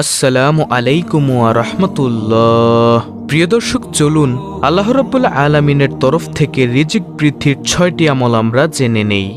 আসসালামু আলাইকুম রাহমাতুল্লাহ। প্রিয় দর্শক, চলুন আল্লাহ রাব্বুল আলমিনের তরফ থেকে রিজিক বৃদ্ধির ছয়টি আমল আমরা জেনে নেই।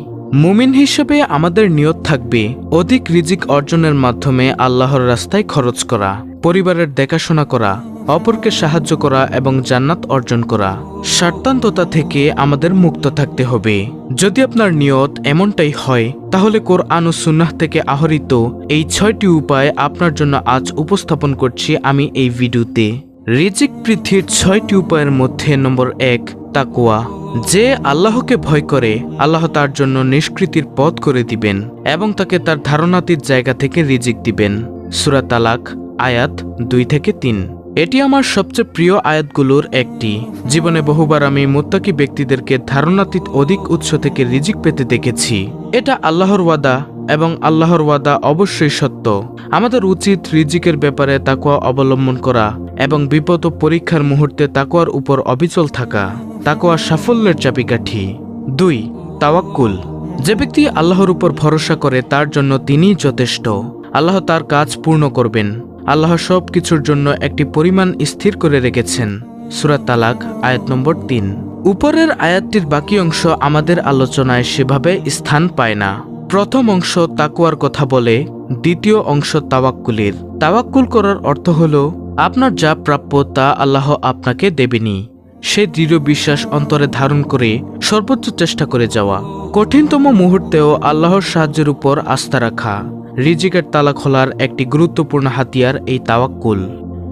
মুমিন হিসেবে আমাদের নিয়ত থাকবে অধিক রিজিক অর্জনের মাধ্যমে আল্লাহর রাস্তায় খরচ করা, পরিবারের দেখাশোনা করা অপরকে সাহায্য করা এবং জান্নাত অর্জন করা। স্বার্থান্ততা থেকে আমাদের মুক্ত থাকতে হবে। যদি আপনার নিয়ত এমনটাই হয়, তাহলে কোরআন ও সুন্নাহ থেকে আহরিত এই ছয়টি উপায় আপনার জন্য আজ উপস্থাপন করছি আমি এই ভিডিওতে। রিজিক বৃদ্ধির ছয়টি উপায়ের মধ্যে নম্বর এক তাকুয়া যে আল্লাহকে ভয় করে, আল্লাহ তার জন্য নিষ্কৃতির পথ করে দিবেন এবং তাকে তার ধারণাতীত জায়গা থেকে রিজিক দিবেন। সুরা তালাক, আয়াত দুই থেকে তিন। এটি আমার সবচেয়ে প্রিয় আয়াতগুলোর একটি। জীবনে বহুবার আমি মুত্তাকি ব্যক্তিদেরকে ধারণাতীত অধিক উৎস থেকে রিজিক পেতে দেখেছি। এটা আল্লাহর ওয়াদা এবং আল্লাহর ওয়াদা অবশ্যই সত্য। আমাদের উচিত রিজিকের ব্যাপারে তাকুয়া অবলম্বন করা এবং বিপদ ও পরীক্ষার মুহূর্তে তাকুয়ার উপর অবিচল থাকা। তাকুয়া সাফল্যের চাবিকাঠি। দুই, তাওয়াক্কুল। যে ব্যক্তি আল্লাহর উপর ভরসা করে তার জন্য তিনিই যথেষ্ট। আল্লাহ তার কাজ পূর্ণ করবেন। আল্লাহ সব কিছুর জন্য একটি পরিমাণ স্থির করে রেখেছেন। সুরাত তালাক, আয়াত নম্বর তিন। উপরের আয়াতটির বাকি অংশ আমাদের আলোচনায় সেভাবে স্থান পায় না। প্রথম অংশ তাকুয়ার কথা বলে, দ্বিতীয় অংশ তাওয়াক্কুলের। তাওয়াক্কুল করার অর্থ হল, আপনার যা প্রাপ্য তা আল্লাহ আপনাকে দেবেনি। সে দৃঢ় বিশ্বাস অন্তরে ধারণ করে সর্বোচ্চ চেষ্টা করে যাওয়া। কঠিনতম মুহূর্তেও আল্লাহর সাহায্যের উপর আস্থা রাখা। রিজিকের তালা খোলার একটি গুরুত্বপূর্ণ হাতিয়ার এই তাওয়াক্কুল।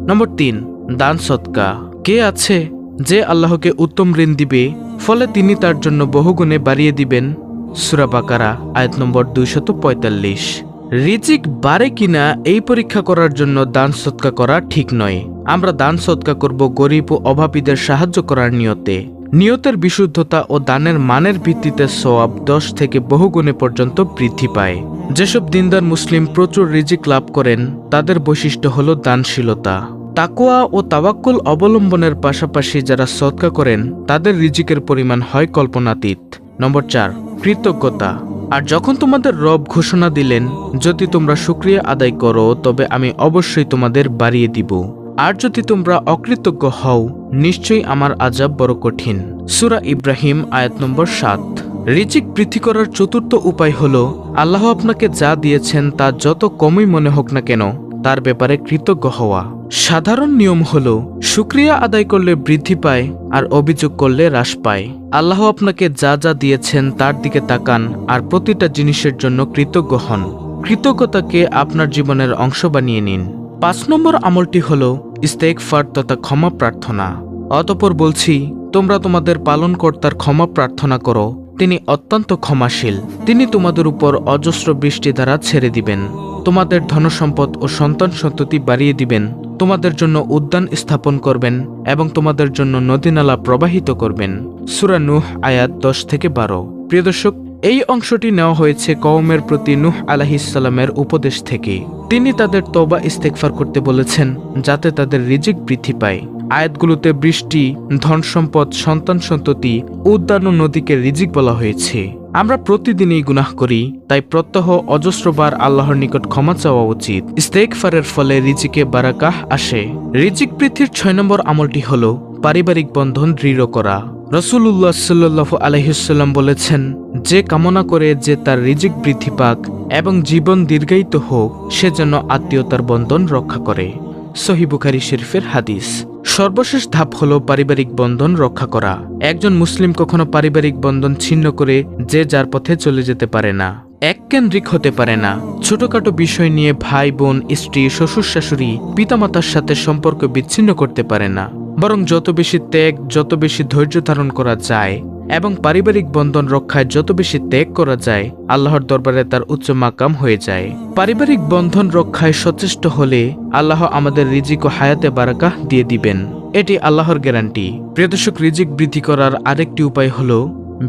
নম্বর তিন, দান সৎকা কে আছে যে আল্লাহকে উত্তম ঋণ দিবে, ফলে তিনি তার জন্য বহুগুণে বাড়িয়ে দিবেন? সুরাবাকারা আয়াত নম্বর দুইশত পঁয়তাল্লিশ। রিজিক বাড়ে কিনা এই পরীক্ষা করার জন্য দান সৎকা করা ঠিক নয়। আমরা দান সৎকা করব গরিব ও অভাবীদের সাহায্য করার নিয়তে। নিয়তের বিশুদ্ধতা ও দানের মানের ভিত্তিতে সোয়াব দশ থেকে বহুগুণে পর্যন্ত বৃদ্ধি পায়। যেসব দিনদার মুসলিম প্রচুর রিজিক লাভ করেন, তাদের বৈশিষ্ট্য হল দানশীলতা। তাকুয়া ও তাওয়াক্কুল অবলম্বনের পাশাপাশি যারা সৎকা করেন, তাদের রিজিকের পরিমাণ হয় কল্পনাতীত। নম্বর চার, কৃতজ্ঞতা। আর যখন তোমাদের রব ঘোষণা দিলেন, যদি তোমরা শুক্রিয়া আদায় করো, তবে আমি অবশ্যই তোমাদের বাড়িয়ে দিব। আর যদি তোমরা অকৃতজ্ঞ হও, নিশ্চয়ই আমার আজাব বড় কঠিন। সুরা ইব্রাহিম, আয়াত নম্বর সাত। রিজিক বৃদ্ধি করার চতুর্থ উপায় হল, আল্লাহ আপনাকে যা দিয়েছেন তা যত কমই মনে হোক না কেন, তার ব্যাপারে কৃতজ্ঞ হওয়া। সাধারণ নিয়ম হল, শুক্রিয়া আদায় করলে বৃদ্ধি পায়, আর অভিযোগ করলে হ্রাস পায়। আল্লাহ আপনাকে যা যা দিয়েছেন তার দিকে তাকান, আর প্রতিটা জিনিসের জন্য কৃতজ্ঞ হন। কৃতজ্ঞতাকে আপনার জীবনের অংশ বানিয়ে নিন। পাঁচ নম্বর আমলটি হল ইস্তেকফার তথা ক্ষমা প্রার্থনা। অতপর বলছি, তোমরা তোমাদের পালনকর্তার ক্ষমা প্রার্থনা করো, তিনি অত্যন্ত ক্ষমাশীল, তিনি তোমাদের উপর অজস্র বৃষ্টি দ্বারা ছেড়ে দিবেন, তোমাদের ধনসম্পদ ও সন্তান সন্ততি বাড়িয়ে দিবেন, তোমাদের জন্য উদ্যান স্থাপন করবেন এবং তোমাদের জন্য নদীনালা প্রবাহিত করবেন। সুরানুহ আয়াত দশ থেকে বারো। প্রিয় দর্শক এই অংশটি নেওয়া হয়েছে কওমের প্রতি নুহ আলাহিসাল্লামের উপদেশ থেকে। তিনি তাদের তবা ইস্তেকফার করতে বলেছেন, যাতে তাদের রিজিক বৃদ্ধি পায়। আয়াতগুলোতে বৃষ্টি ধন সম্পদ সন্তান সন্ততি, উদ্যান নদীকে রিজিক বলা হয়েছে। আমরা প্রতিদিনই গুনাহ করি, তাই প্রত্যহ অজস্রবার আল্লাহর নিকট ক্ষমা চাওয়া উচিত। ইস্তেকফারের ফলে রিজিকে বারাকাহ আসে। রিজিক বৃদ্ধির ছয় নম্বর আমলটি হল পারিবারিক বন্ধন দৃঢ় করা। রসুল্লাহ সাল্লাহ আলহিসাল্লাম বলেছেন, যে কামনা করে যে তার রিজিক বৃদ্ধি পাক এবং জীবন দীর্ঘায়িত হোক, সে যেন আত্মীয়তার বন্ধন রক্ষা করে। সহি বুখারি শরীফের হাদিস। সর্বশেষ ধাপ হল পারিবারিক বন্ধন রক্ষা করা। একজন মুসলিম কখনো পারিবারিক বন্ধন ছিন্ন করে যে যার পথে চলে যেতে পারে না। এককেন্দ্রিক হতে পারে না। ছোটখাটো বিষয় নিয়ে ভাই, বোন, স্ত্রী, শ্বশুর, শাশুড়ি, পিতামাতার সাথে সম্পর্ক বিচ্ছিন্ন করতে পারে না। বরং যত বেশি ত্যাগ, যত বেশি ধৈর্য ধারণ করা যায় এবং পারিবারিক বন্ধন রক্ষায় যত বেশি ত্যাগ করা যায়, আল্লাহর দরবারে তার উচ্চ মাকাম হয়ে যায়। পারিবারিক বন্ধন রক্ষায় সচেষ্ট হলে আল্লাহ আমাদের রিজিক ও হায়াতে বারাকাহ দিয়ে দিবেন। এটি আল্লাহর গ্যারান্টি। প্রিয়দর্শক রিজিক বৃদ্ধি করার আরেকটি উপায় হল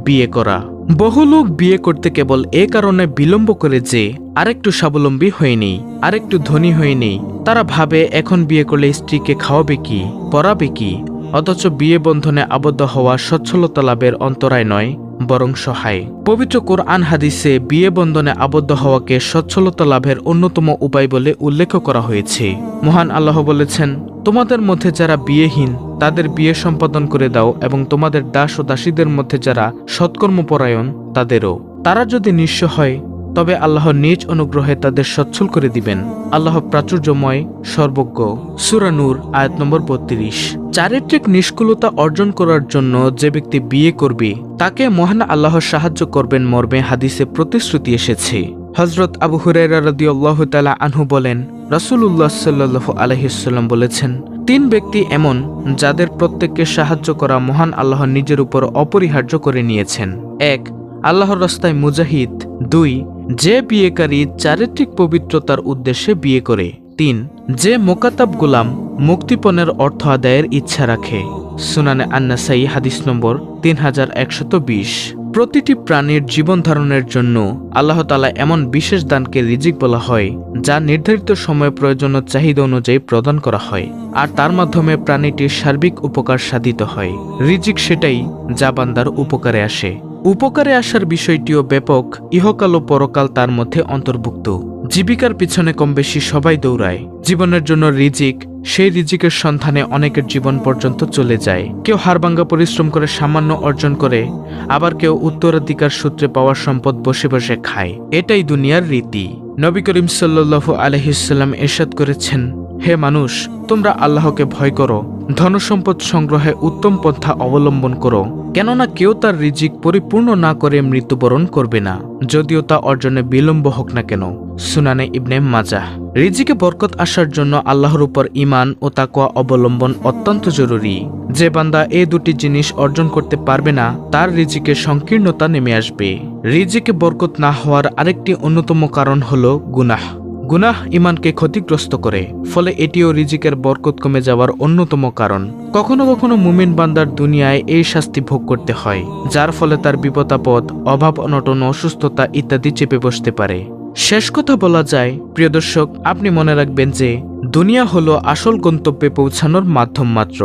বিয়ে করা। বহু লোক বিয়ে করতে কেবল এ কারণে বিলম্ব করে যে আরেকটু স্বাবলম্বী হয়নি, আরেকটু ধনী হয়নি। তারা ভাবে, এখন বিয়ে করলে স্ত্রীকে খাওয়াবে কি পড়াবে কি? অথচ বিয়ে বন্ধনে আবদ্ধ হওয়া সচ্ছলতা লাভের অন্তরায় নয়, বরং সহায়। পবিত্র কোরআন হাদিসে বিয়ে বন্ধনে আবদ্ধ হওয়াকে সচ্ছলতা লাভের অন্যতম উপায় বলে উল্লেখ করা হয়েছে। মহান আল্লাহ বলেছেন, তোমাদের মধ্যে যারা বিয়েহীন তাদের বিয়ে সম্পাদন করে দাও এবং তোমাদের দাস ও দাসীদের মধ্যে যারা সৎকর্মপরায়ণ, তাদেরও। তারা যদি নিঃস্ব হয়, তবে আল্লাহ নিজ অনুগ্রহে তাদের সচ্ছল করে দিবেন। আল্লাহ প্রাচুর্যময়, সর্বজ্ঞ। সুরানুর আয়াত নম্বর বত্রিশ। চারিত্রিক নিষ্কুলতা অর্জন করার জন্য যে ব্যক্তি বিয়ে করবে, তাকে মহান আল্লাহ সাহায্য করবেন মর্মে হাদিসে প্রতিশ্রুতি এসেছে। হজরত আবু হুরাইরা রাদিয়াল্লাহু তাআলা আনহু বলেন, রাসূলুল্লাহ সাল্লাল্লাহু আলাইহিসাল্লাম বলেছেন তিন ব্যক্তি এমন যাদের প্রত্যেককে সাহায্য করা মহান আল্লাহ নিজের উপর অপরিহার্য করে নিয়েছেন। এক, আল্লাহর রাস্তায় মুজাহিদ। দুই, যে বিয়েকারী চারিত্রিক পবিত্রতার উদ্দেশ্যে বিয়ে করে। তিন, যে মোকাতাব গোলাম মুক্তিপণের অর্থ আদায়ের ইচ্ছা রাখে। সুনানে আন্নাসাই হাদিস নম্বর তিন হাজার একশত বিশ। প্রতিটি প্রাণীর জীবন ধারণের জন্য আল্লাহ তালা এমন বিশেষ দানকে রিজিক বলা হয়, যা নির্ধারিত সময় প্রয়োজন চাহিদা অনুযায়ী প্রদান করা হয়, আর তার মাধ্যমে প্রাণীটির সার্বিক উপকার সাধিত হয়। রিজিক সেটাই যা বান্দার উপকারে আসে। উপকারে আসার বিষয়টিও ব্যাপক, ইহকাল ও পরকাল তার মধ্যে অন্তর্ভুক্ত। জীবিকার পিছনে কম বেশি সবাই দৌড়ায়। জীবনের জন্য রিজিক সেই রিজিকের সন্ধানে অনেকের জীবন পর্যন্ত চলে যায়। কেউ হারবাঙ্গা পরিশ্রম করে সামান্য অর্জন করে, আবার কেউ উত্তরাধিকার সূত্রে পাওয়া সম্পদ বসে বসে খায়। এটাই দুনিয়ার রীতি। নবী করিম সাল্লু আলহিসাল্লাম এরশাদ করেছেন, হে মানুষ, তোমরা আল্লাহকে ভয় করো, ধনসম্পদ সংগ্রহে উত্তম পন্থা অবলম্বন করো। কেননা কেউ তার রিজিক পরিপূর্ণ না করে মৃত্যুবরণ করবে না, যদিও তা অর্জনে বিলম্ব হোক না কেন, সুনানে ইবনে মাজাহ। রিজিকে বরকত আসার জন্য আল্লাহর উপর ইমান ও তাকওয়া অবলম্বন অত্যন্ত জরুরি। যে বান্দা এই দুটি জিনিস অর্জন করতে পারবে না, তার রিজিকে সংকীর্ণতা নেমে আসবে। রিজিকে বরকত না হওয়ার আরেকটি অন্যতম কারণ হল গুনাহ। গুনাহ ইমানকে ক্ষতিগ্রস্ত করে, ফলে এটিও রিজিকের বরকত কমে যাওয়ার অন্যতম কারণ। কখনো কখনো মুমিন বান্দার দুনিয়ায় এই শাস্তি ভোগ করতে হয়, যার ফলে তার বিপদাপদ, অভাব অনটন, অসুস্থতা ইত্যাদি চেপে বসতে পারে। শেষ কথা বলা যায়, প্রিয় দর্শক, আপনি মনে রাখবেন যে, দুনিয়া হলো আসল গন্তব্যে পৌঁছানোর মাধ্যম মাত্র।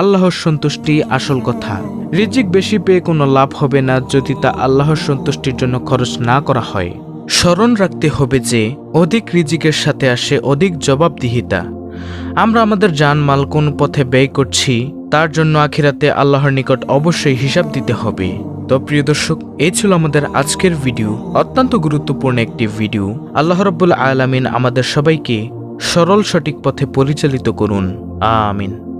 আল্লাহর সন্তুষ্টি আসল কথা। রিজিক বেশি পেয়ে কোনো লাভ হবে না যদি তা আল্লাহর সন্তুষ্টির জন্য খরচ না করা হয়। স্মরণ রাখতে হবে যে অধিক রিজিকের সাথে আসে অধিক জবাবদিহিতা। আমরা আমাদের জানমাল কোন পথে ব্যয় করছি, তার জন্য আখিরাতে আল্লাহর নিকট অবশ্যই হিসাব দিতে হবে। তো প্রিয় দর্শক, এই ছিল আমাদের আজকের ভিডিও। অত্যন্ত গুরুত্বপূর্ণ একটি ভিডিও। আল্লাহ রব্বুল আলামিন আমাদের সবাইকে সরল সঠিক পথে পরিচালিত করুন। আমিন।